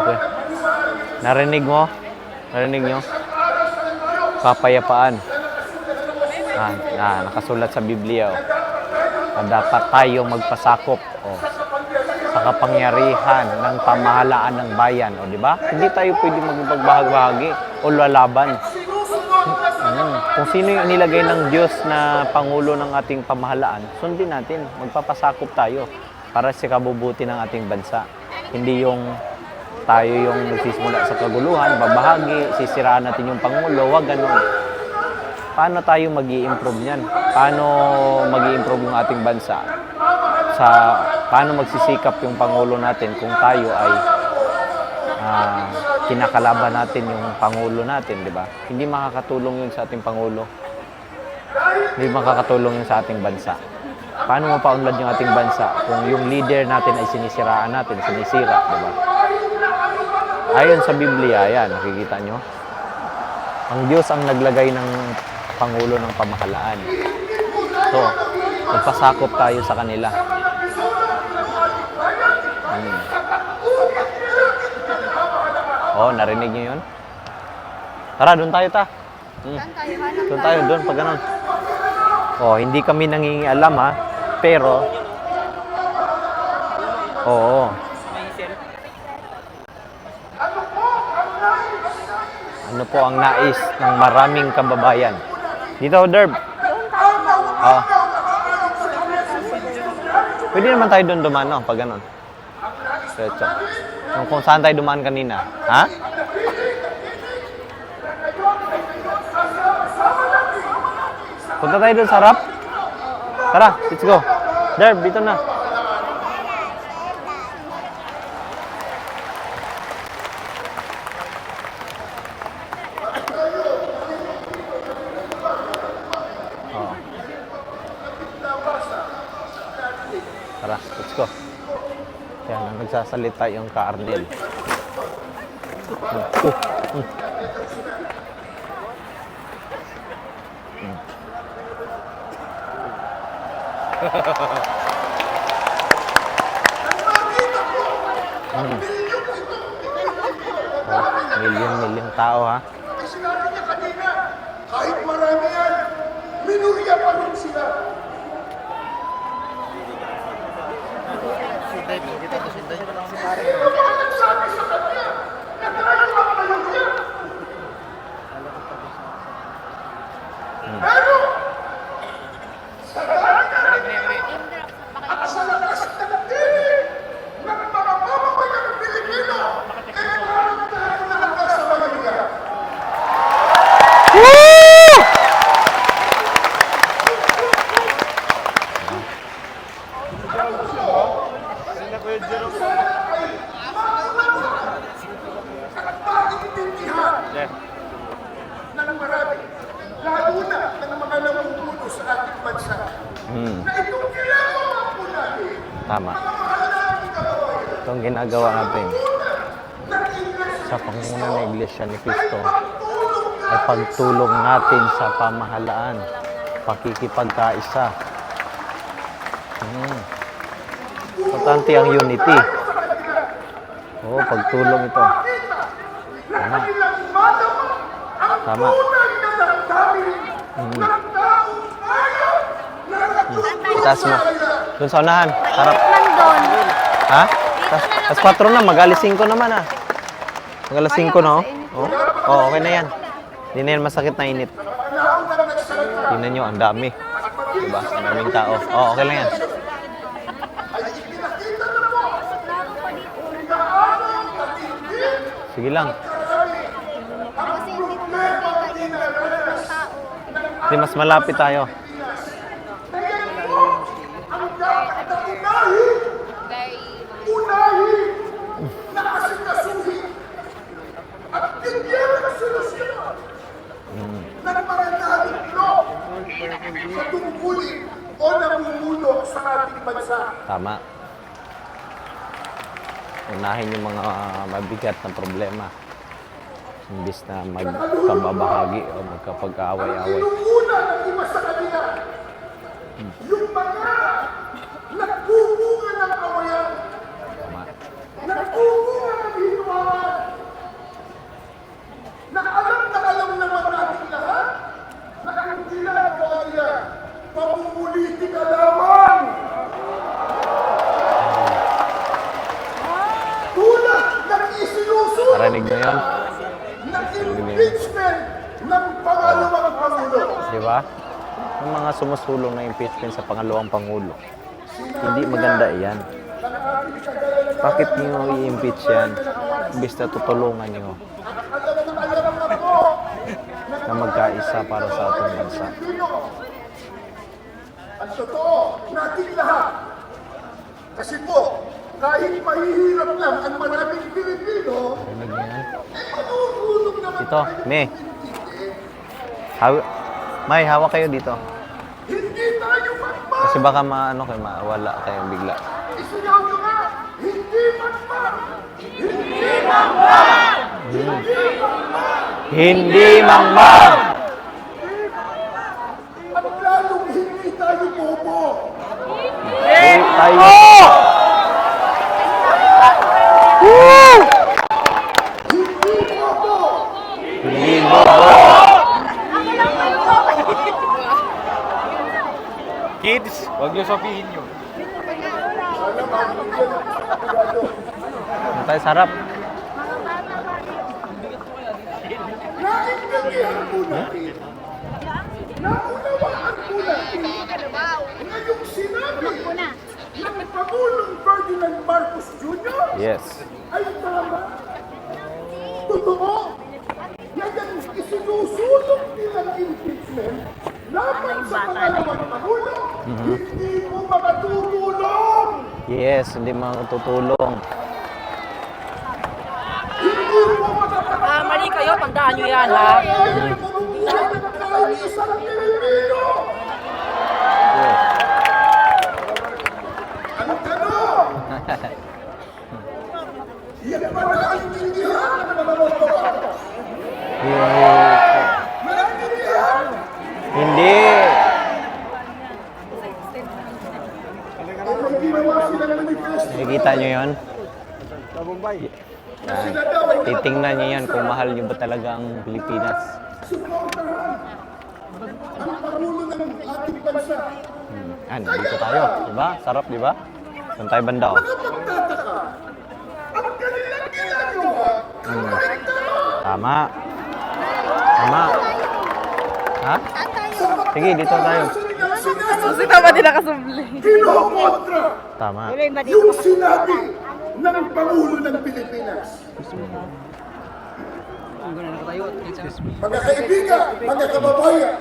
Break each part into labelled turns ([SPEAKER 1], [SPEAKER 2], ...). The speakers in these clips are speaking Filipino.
[SPEAKER 1] Okay. Narinig mo? Narinig nyo? Kapayapaan. Ah, ah, nakasulat sa Biblia. Oh. Na dapat tayo magpasakop oh, sa kapangyarihan ng pamahalaan ng bayan. O, di ba? Hindi tayo pwede magpagbahagi o lalaban. Mm. Kung sino yung nilagay ng Diyos na Pangulo ng ating pamahalaan, sundin natin. Magpapasakop tayo para sa kabubuti ng ating bansa. Hindi yung tayo yung nagsisimula sa kaguluhan, babahagi, sisiraan natin yung Pangulo, wag ganun. Paano tayo mag improve niyan? Paano mag improve yung ating bansa? Sa paano magsisikap yung Pangulo natin kung tayo ay ah, kinakalaban natin yung Pangulo natin, di ba? Hindi makakatulong yun sa ating Pangulo. Hindi makakatulong yun sa ating bansa. Paano mapaunlad yung ating bansa kung yung leader natin ay sinisiraan natin, sinisira, di ba? Ayon sa Biblia, yan, nakikita nyo. Ang Diyos ang naglagay ng Pangulo ng pamahalaan. So, magpasakop tayo sa kanila. Hmm. Oh, narinig niyo yun? Tara, doon tayo ta. Hmm. Doon tayo, doon, pag ganun. Oh, hindi kami nangingialam ha, pero Oo. Ano po ang nais ng maraming kababayan? Dito, Derb. Oh. Pwede naman tayo doon dumaan, no? Pag ganun. Diretso. Kung, kung saan tayo dumaan kanina. Ha? Punta tayo doon sa harap. Tara, let's go. Derb, dito na. Oo. Tara, let's go. Nagsasalita yung ka-Arnel. Uh, uh, uh. Mm. Mm. Oh, million-million tao ha.
[SPEAKER 2] Ay sinabi niya kanina, kahit marami yan, minurya pa rin sila. Sino ba ang nagsabi sa kanya na tayo ang minurya? Pero, sa dagat at sa lakas at nanatili ng mga mamamayan ng Pilipino, kaya tayo tayo nalakas sa Maynila. Pag-iintindihan ng marami, lalo na ng mga namumuno sa ating bansa,
[SPEAKER 1] Hmm,
[SPEAKER 2] na itong ginagawa po natin,
[SPEAKER 1] tama.
[SPEAKER 2] mga mahal nating kababayan,
[SPEAKER 1] Itong ginagawa natin
[SPEAKER 2] ng Ingles
[SPEAKER 1] sa pangunguna Iglesia ni
[SPEAKER 2] na
[SPEAKER 1] ay pagtulong natin sa pamahalaan, pakikipagkaisa. Hmm. Importante ang unity. Oo, pagtulong ito. Tama. Tama. Hmm. Itaas mo. Doon sa unahan. Harap. Ha? Tas, tas 4 na, mag-alis 5 naman ah. Mag-alis 5 na oh. Oh, oh okay na yan. Hindi na yan masakit na init. Tingnan nyo, ang dami. Diba? Ang daming tao. Oh, okay lang yan. Sige lang.
[SPEAKER 3] Hindi,
[SPEAKER 1] mas malapit tayo.
[SPEAKER 2] ang dapat na unahin
[SPEAKER 3] Very
[SPEAKER 2] unahin na asikasuhin at bigyan ng solusyon ng mga nalito sa tungkulin o namumuno sa ating bansa.
[SPEAKER 1] Tama. Unahin yung mga mabigat na problema. Imbis na magkababahagi o magkapag-away-away.
[SPEAKER 2] Pinunguna ng iba sa kanila yung mga nagbubunga ng kawayan,
[SPEAKER 1] Tama.
[SPEAKER 2] nagbubunga ng hinuha na impeachment ng pangalawang Pangulo.
[SPEAKER 1] Di ba? Yung mga sumusulong na impeachment sa pangalawang Pangulo. Hindi maganda yan. Bakit niyo i-impeach yan? Imbis tutulungan niyo
[SPEAKER 2] na
[SPEAKER 1] magkaisa para sa ating bansa.
[SPEAKER 2] Ang totoo, nating lahat. Kasi po, kahit mahihirap lang ang maraming Pilipino,
[SPEAKER 1] yan?
[SPEAKER 2] eh matutulong naman
[SPEAKER 1] Ito,
[SPEAKER 2] tayo hindi.
[SPEAKER 1] Haw May, hawak kayo dito.
[SPEAKER 2] Hindi tayo magmahal.
[SPEAKER 1] Kasi baka maano kayo, mawala kayo bigla.
[SPEAKER 2] Isigaw nyo nga, hindi magmahal. Hindi magmahal. Hindi magmahal.
[SPEAKER 1] Hindi mangmang!
[SPEAKER 2] At lalong hindi tayo bobo.
[SPEAKER 1] Hindi tayo.
[SPEAKER 2] Hindi bobo.
[SPEAKER 1] Hindi bobo.
[SPEAKER 4] Kids, huwag niyo sabihin yun.
[SPEAKER 2] Ng.
[SPEAKER 1] Ano tayo sarap?
[SPEAKER 2] Naunawaan po natin. Ngayong sinabi ng Pangulong Ferdinand Marcos Jr.
[SPEAKER 1] Yes.
[SPEAKER 2] ay tama. Totoo. Yan isinusulong nilang impeachment laban sa pangalawang Pangulo. Hindi mo makatutulong.
[SPEAKER 1] Yes, hindi makatutulong.
[SPEAKER 2] Hindi mo makakatulong.
[SPEAKER 5] Ah, mali kayo, tandaan nyo yan, ha?
[SPEAKER 2] Isang Pilipino. Ang tanong, yan ng mga mamamato? Nakaintindihan?
[SPEAKER 1] Hindi.
[SPEAKER 2] Eh, may ginawa silang manifesto.
[SPEAKER 1] Nakikita nyo yun?
[SPEAKER 2] daw ay
[SPEAKER 1] Titingnan nyo yan kung mahal nyo ba talaga ang Pilipinas.
[SPEAKER 2] bansa.
[SPEAKER 1] Yan, dito tayo. Diba? Sarap, diba? Doon tayo banda, oh. Hmm.
[SPEAKER 2] Tama.
[SPEAKER 1] Tama. Ha? Sige, dito tayo.
[SPEAKER 2] Sinasabi
[SPEAKER 5] Sino ba din nakasubli?
[SPEAKER 2] kinokontra
[SPEAKER 1] Tama.
[SPEAKER 2] yung sinabi ng Pangulo ng Pilipinas. Mga kaibigan, mga kababayan,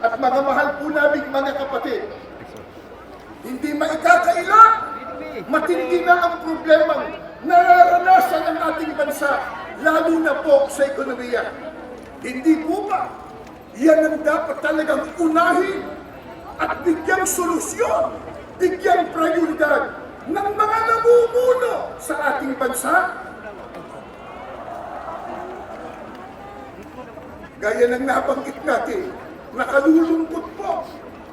[SPEAKER 2] at mga mahal po namin mga kapatid, hindi maikakaila, matindi na ang problemang nararanasan ng ating bansa, lalo na po sa ekonomiya. Hindi po ba yan ang dapat talagang unahin at bigyang solusyon, bigyang prioridad ng mga namumuno sa ating bansa? Gaya ng nabanggit natin, nakalulungkot po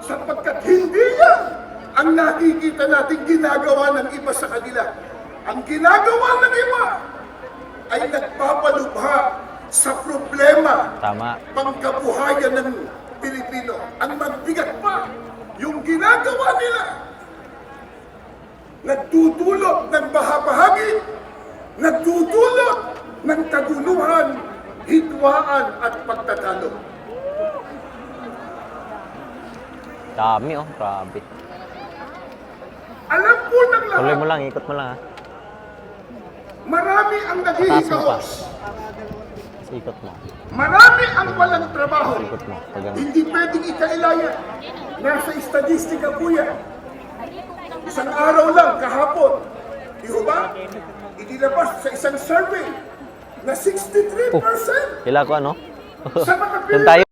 [SPEAKER 2] sapagkat hindi yan ang nakikita natin ginagawa ng iba sa kanila. Ang ginagawa ng iba ay nagpapalubha sa problema
[SPEAKER 1] Tama.
[SPEAKER 2] pangkabuhayan ng Pilipino. Ang magbigat pa, yung ginagawa nila, nagtutulot ng bahabahagi, nagtutulot ng kaguluhan, hitwaan at pagtatalo.
[SPEAKER 1] Dami, oh. Grabe.
[SPEAKER 2] Alam po ng
[SPEAKER 1] Tuloy
[SPEAKER 2] lahat,
[SPEAKER 1] mo lang, ikot mo lang, ha.
[SPEAKER 2] marami ang
[SPEAKER 1] Taas mo pa.
[SPEAKER 2] naghihikahos.
[SPEAKER 1] Ikot mo.
[SPEAKER 2] Marami ang walang trabaho.
[SPEAKER 1] Ikot mo. Pag ganun.
[SPEAKER 2] Hindi pwedeng ikailayan. Nasa estadistika po yan. Isang araw lang, kahapon. Di ba? Inilabas sa isang survey na 63%
[SPEAKER 1] Oh, kila ko ano?
[SPEAKER 2] sa mga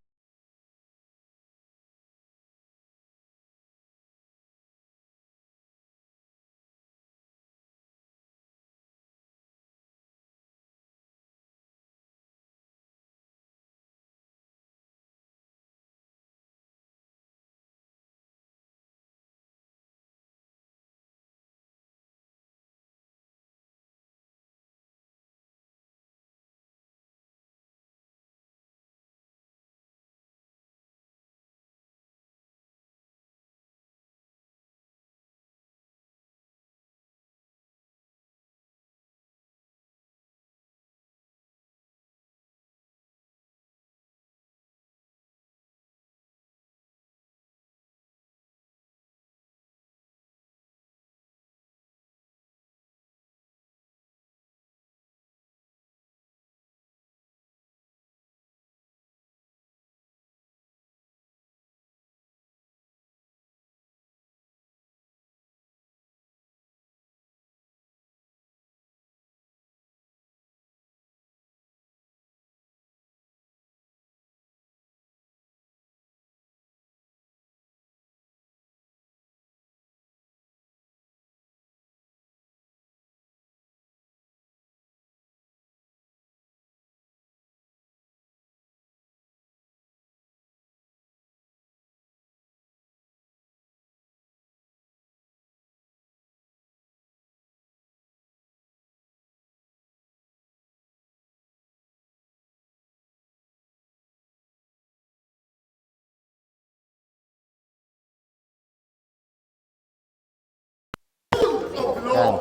[SPEAKER 1] Yan.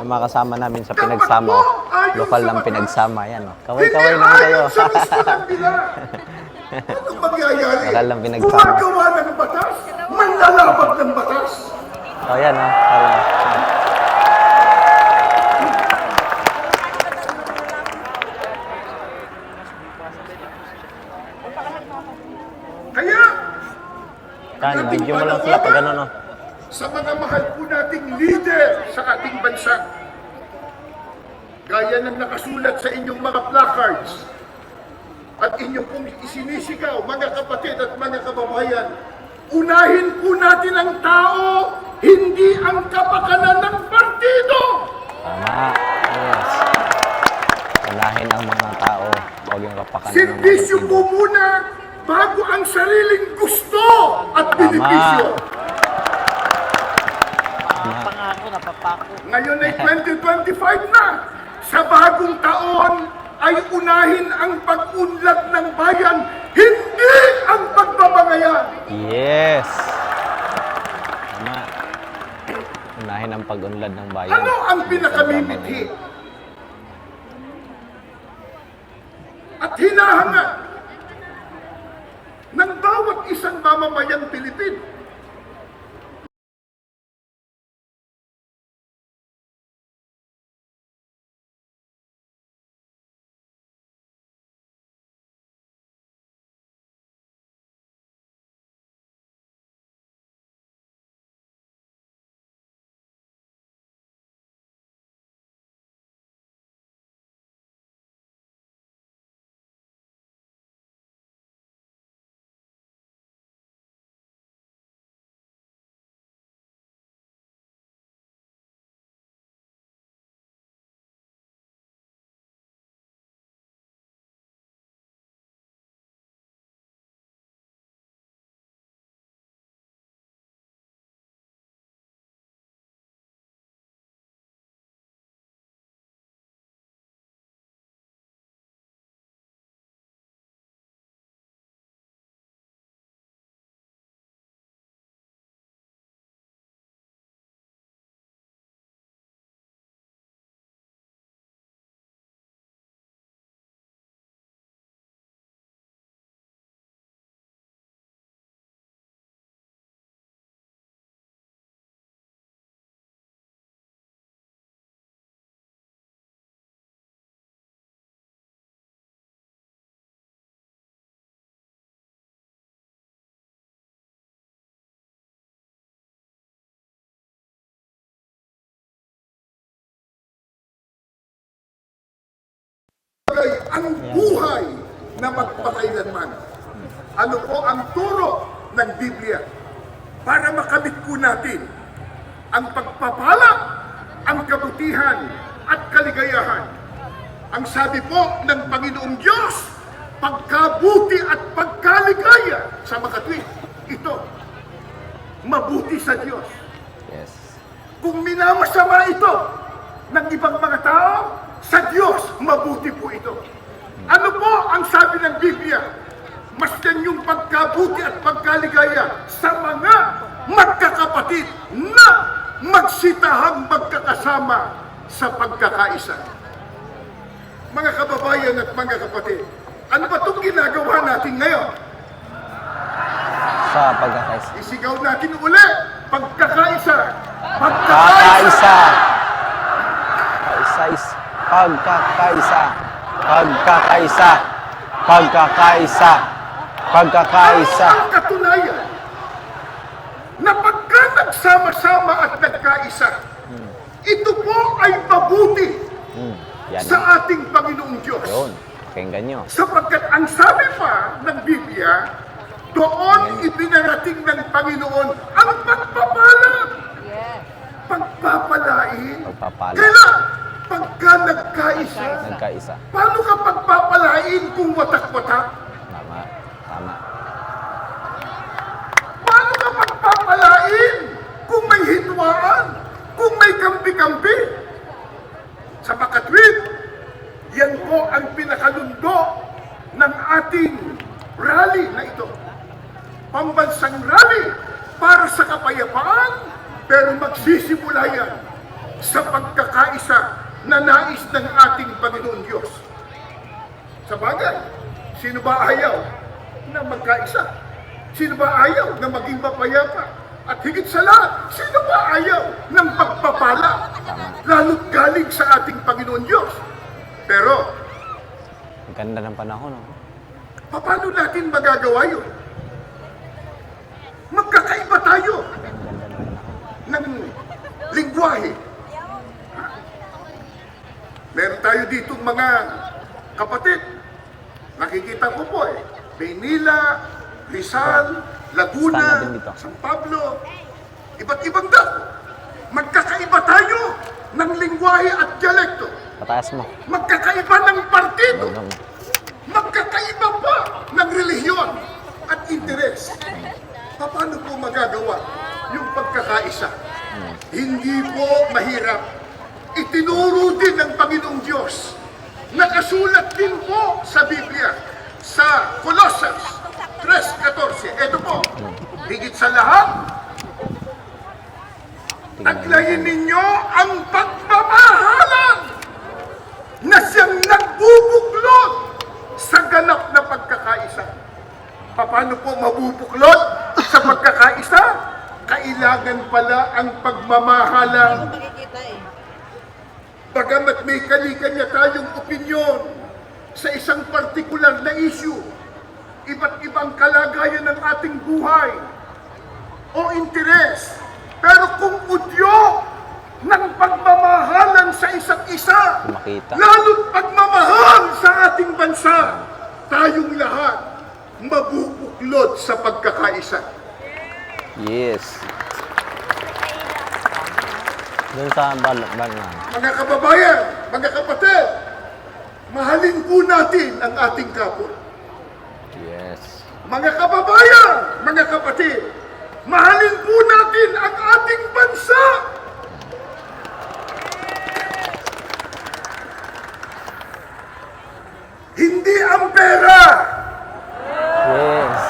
[SPEAKER 1] Yung mga kasama namin sa pinagsama. oh. Lokal ng pinagsama. Yan. Oh. Kaway-kaway naman kayo.
[SPEAKER 2] Anong mangyayari?
[SPEAKER 1] Lokal ng pinagsama.
[SPEAKER 2] Gumagawa ng batas, manlalabag ng batas.
[SPEAKER 1] oh, yan. Oh. Parang-
[SPEAKER 2] Kaya,
[SPEAKER 1] Yan, video mo lang sila pag ano, no?
[SPEAKER 2] Sa mga mahal po nating leader sa ating bansa, gaya ng nakasulat sa inyong mga placards, at inyong pong isinisigaw, mga kapatid at mga kababayan, unahin po natin ang tao, hindi ang kapakanan ng partido!
[SPEAKER 1] Tama. Yes. Unahin ang mga tao. Huwag yung kapakanan ng
[SPEAKER 2] Servisyo
[SPEAKER 1] partido.
[SPEAKER 2] po muna bago ang sariling gusto at benepisyo. Ngayon ay 2025 na. Sa bagong taon ay unahin ang pag-unlad ng bayan, hindi ang pagbabangayan.
[SPEAKER 1] Yes. Tama. Unahin ang pag-unlad ng bayan.
[SPEAKER 2] Ano ang pinakamimithi? At hinahangad ng bawat isang mamamayang Pilipino bagay ang buhay na magpakailanman. Ano po ang turo ng Biblia para makamit po natin ang pagpapala, ang kabutihan at kaligayahan. Ang sabi po ng Panginoong Diyos, pagkabuti at pagkaligaya sa makatwid. Ito, mabuti sa Diyos.
[SPEAKER 1] Yes.
[SPEAKER 2] Kung minamasama ito ng ibang mga tao, sa Diyos, mabuti po ito. Ano po ang sabi ng Biblia? Masdan yung pagkabuti at pagkaligaya sa mga magkakapatid na magsitahang magkakasama sa pagkakaisa. Mga kababayan at mga kapatid, ano ba itong ginagawa natin ngayon?
[SPEAKER 1] Sa pagkakaisa.
[SPEAKER 2] Isigaw natin uli, pagkakaisa.
[SPEAKER 1] Kakaisa. Kaisa-is. Pagkakaisa. Pagkakaisa. Pagkakaisa. Pagkakaisa.
[SPEAKER 2] Ang katunayan na pagka nagsama-sama at nagkaisa, ito po ay mabuti
[SPEAKER 1] Hmm. Yan.
[SPEAKER 2] sa ating Panginoong Diyos.
[SPEAKER 1] Yun. Pakinggan nyo.
[SPEAKER 2] Sapagkat ang sabi pa ng Biblia, doon ibinarating ng Panginoon ang pagpapala. Pagpapalain.
[SPEAKER 1] Pagpapala.
[SPEAKER 2] Kailan? Nagkaisa.
[SPEAKER 1] Nagkaisa.
[SPEAKER 2] Paano ka pagpapalain kung watak-watak?
[SPEAKER 1] Tama. Tama.
[SPEAKER 2] Paano ka pagpapalain kung may hitwaan? Kung may kampi-kampi? Sa makatwid, yan po ang pinakalundo ng ating rally na ito. Pambansang rally para sa kapayapaan, pero magsisimula yan sa pagkakaisa na nais ng ating Panginoon Diyos. Sa bagay, sino ba ayaw na magkaisa? Sino ba ayaw na maging mapayapa? At higit sa lahat, sino ba ayaw ng pagpapala? Lalo't galing sa ating Panginoon Diyos. Pero,
[SPEAKER 1] Ang ganda ng panahon. Oh.
[SPEAKER 2] paano natin magagawa yun? Magkakaiba tayo ng lingwahe. Meron tayo dito mga kapatid. Nakikita ko po eh. Maynila, Rizal, Laguna. San Pablo, iba't ibang dako. Magkakaiba tayo ng lingwahe at dialekto.
[SPEAKER 1] Pataas mo.
[SPEAKER 2] Magkakaiba ng partido.
[SPEAKER 1] Mo.
[SPEAKER 2] Magkakaiba pa ng relihiyon at interes. Paano po magagawa yung pagkakaisa? Hindi po mahirap. Itinuro din ng Panginoong Diyos. Nakasulat din po sa Biblia sa Colossians 3.14. Ito po, higit sa lahat, Taglayin ninyo ang pagmamahalan na siyang nagbubuklod sa ganap na pagkakaisa. Paano po mabubuklod sa pagkakaisa? Kailangan pala ang pagmamahalan. Bagamat may kanya tayong opinyon sa isang partikular na issue, iba't ibang kalagayan ng ating buhay, o interes. Pero kung udyo ng pagmamahalan sa isa't isa,
[SPEAKER 1] Makita.
[SPEAKER 2] lalo't pagmamahal sa ating bansa, tayong lahat mabubuklod sa pagkakaisa.
[SPEAKER 1] Yes. Doon sa bal balan.
[SPEAKER 2] Mga kababayan, mga kapatid, mahalin po natin ang ating kapwa.
[SPEAKER 1] Yes.
[SPEAKER 2] Mga kababayan, mga kapatid, mahalin po natin ang ating bansa. Hindi ang pera,
[SPEAKER 1] Yes.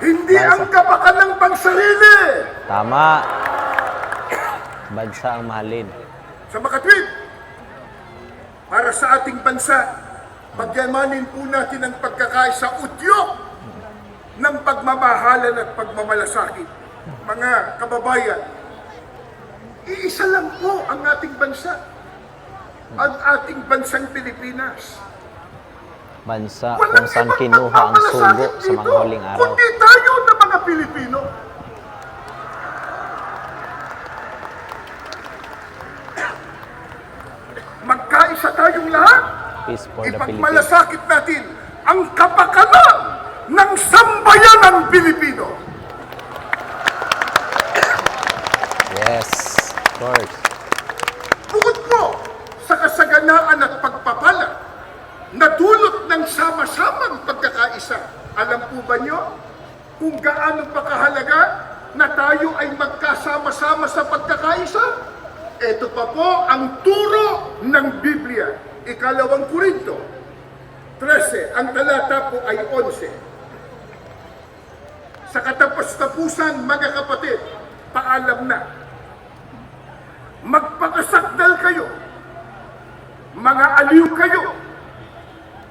[SPEAKER 2] hindi ang kapakan ng pangsarili.
[SPEAKER 1] Tama. Bansa ang mahalin.
[SPEAKER 2] Sa makatwid, para sa ating bansa, pagyamanin po natin ang pagkakaisa udyok ng pagmamahalan at pagmamalasakit. Mga kababayan, iisa lang po ang ating bansa. Ang ating bansang Pilipinas.
[SPEAKER 1] Bansa
[SPEAKER 2] Walang
[SPEAKER 1] kung saan kinuha ang sugo sa mga huling araw.
[SPEAKER 2] Kundi tayo na mga Pilipino. Magkaisa tayong lahat.
[SPEAKER 1] Peace for the Philippines.
[SPEAKER 2] Ipagmalasakit natin ang kapakanan ng sambayanang Pilipino.
[SPEAKER 1] Yes. Of course.
[SPEAKER 2] Bukod po sa kasaganaan at pagpapala na dulot ng sama-samang pagkakaisa, alam po ba nyo kung gaano pa kahalaga na tayo ay magkasama-sama sa pagkakaisa? Ito pa po ang turo ng Biblia. Ikalawang Korinto 13, ang talata po ay 11. Sa katapos-tapusan, mga kapatid, paalam na magpakasakdal kayo, mga aliw kayo,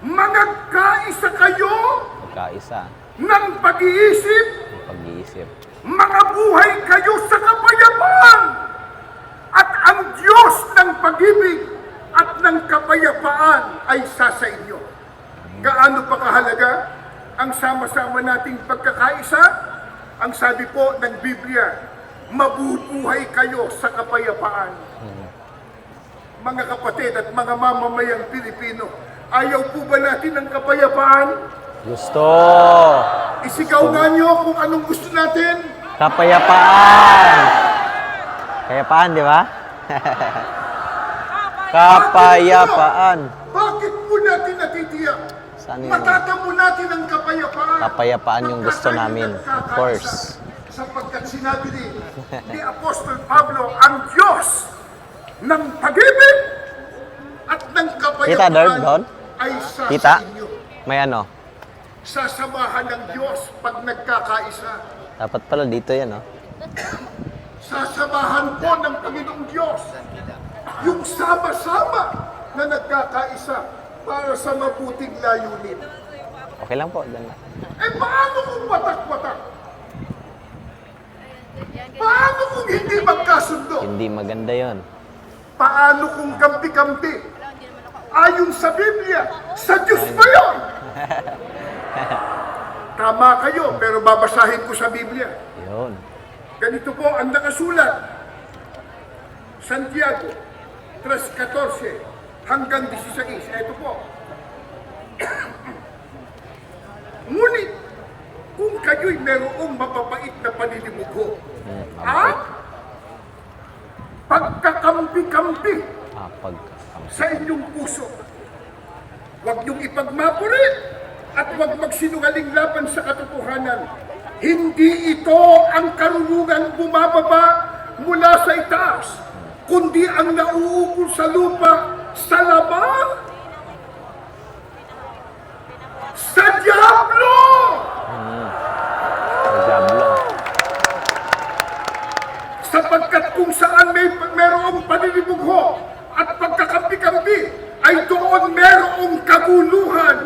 [SPEAKER 2] mga kaisa kayo
[SPEAKER 1] Magkaisa.
[SPEAKER 2] ng pag-iisip,
[SPEAKER 1] pag-iisip.
[SPEAKER 2] mga buhay kayo sa kapayapaan, at ang Diyos ng pag-ibig at ng kapayapaan ay sa sa inyo. Gaano pa kahalaga ang sama-sama nating pagkakaisa? Ang sabi po ng Biblia, mabubuhay kayo sa kapayapaan. Mga kapatid at mga mamamayang Pilipino, ayaw po ba natin ng kapayapaan?
[SPEAKER 1] Gusto.
[SPEAKER 2] Isigaw nga nyo kung anong gusto natin.
[SPEAKER 1] Kapayapaan. Kapayapaan, di ba? Kapayapaan.
[SPEAKER 2] Bakit po natin natitiyak?
[SPEAKER 1] Saan yun?
[SPEAKER 2] Matatamo natin ang kapayapaan.
[SPEAKER 1] Kapayapaan yung gusto namin, of course.
[SPEAKER 2] Sapagkat sinabi ni, ni Apostol Pablo, ang Diyos ng pag-ibig at ng kapayapaan
[SPEAKER 1] Kita, Darb, doon?
[SPEAKER 2] ay sa
[SPEAKER 1] Kita?
[SPEAKER 2] inyo.
[SPEAKER 1] May ano?
[SPEAKER 2] Sasamahan ng Diyos pag nagkakaisa.
[SPEAKER 1] Dapat pala dito yan, oh.
[SPEAKER 2] sasamahan po ng Panginoong Diyos yung sama-sama na nagkakaisa para sa mabuting layunin.
[SPEAKER 1] Okay lang po. Dyan lang.
[SPEAKER 2] Eh paano kung watak-watak? Paano kung hindi magkasundo?
[SPEAKER 1] Hindi maganda yon.
[SPEAKER 2] Paano kung kampi-kampi? Ayon sa Biblia, sa Diyos ba yun? Tama kayo, pero babasahin ko sa Biblia.
[SPEAKER 1] Yun.
[SPEAKER 2] Ganito po ang nakasulat. Santiago 3.14 hanggang 16. Ito po. Ngunit, kung kayo'y merong mapapait na paninimugho,
[SPEAKER 1] Hmm,
[SPEAKER 2] at pagkakampi-kampi
[SPEAKER 1] Ah,
[SPEAKER 2] sa inyong puso, huwag niyong ipagmapuri at huwag magsinungaling laban sa katotohanan. Hindi ito ang karunungan bumababa mula sa itaas, kundi ang nauukol sa lupa sa laman sa Diablo!
[SPEAKER 1] Sa Diablo.
[SPEAKER 2] sapagkat kung saan may merong paninibugho at pagkakampi-kampi ay doon merong kaguluhan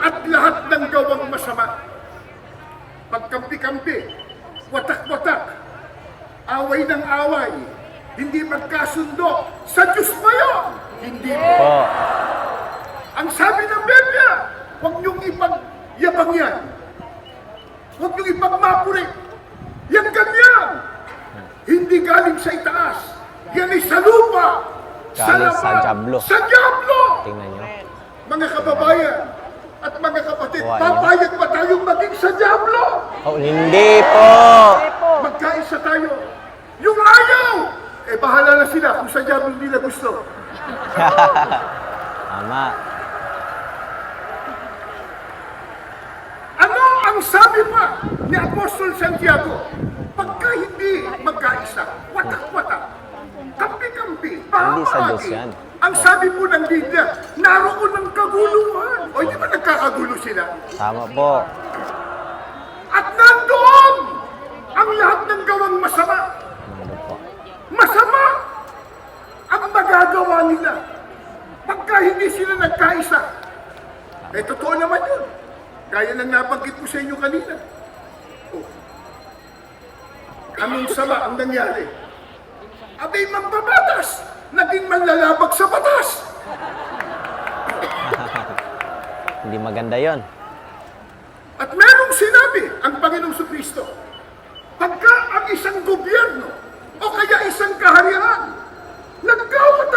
[SPEAKER 2] at lahat ng gawang masama. Pagkampi-kampi, watak-watak, away ng away, hindi magkasundo, sa Diyos ba yun? Hindi po. Ang sabi ng Biblia, huwag niyong ipagyabang yan. Huwag niyong ipagmapuri. Yan ganyan. Hindi galing sa itaas. Yan ay sa lupa.
[SPEAKER 1] Galing sa
[SPEAKER 2] laman,
[SPEAKER 1] Diablo.
[SPEAKER 2] Sa Diablo.
[SPEAKER 1] Tingnan nyo.
[SPEAKER 2] Mga kababayan at mga kapatid,
[SPEAKER 1] Wala.
[SPEAKER 2] papayag ba tayong maging sa Diablo?
[SPEAKER 1] Oh, hindi po.
[SPEAKER 2] Magkaisa tayo. Yung ayaw, eh bahala na sila kung sa Diablo nila gusto.
[SPEAKER 1] Tama.
[SPEAKER 2] Ano ang sabi pa ni Apostol Santiago? Pagka hindi magkaisa, watak-watak, kampi-kampi,
[SPEAKER 1] Hindi
[SPEAKER 2] pahamahagi. Ang sabi po ng Biblia, naroon ng kaguluhan. O hindi ba nagkakagulo sila?
[SPEAKER 1] Tama po.
[SPEAKER 2] At nandoon ang lahat ng gawang masama. ginagawa nila pagka hindi sila nagkaisa. Eh, totoo naman yun. Kaya lang nabanggit ko sa inyo kanina. Oh. Anong sama ang nangyari? Abay, magbabatas! Naging manlalabag sa batas!
[SPEAKER 1] hindi maganda yon.
[SPEAKER 2] At merong sinabi ang Panginoong Kristo, pagka ang isang gobyerno o kaya isang kaharian nagkawatak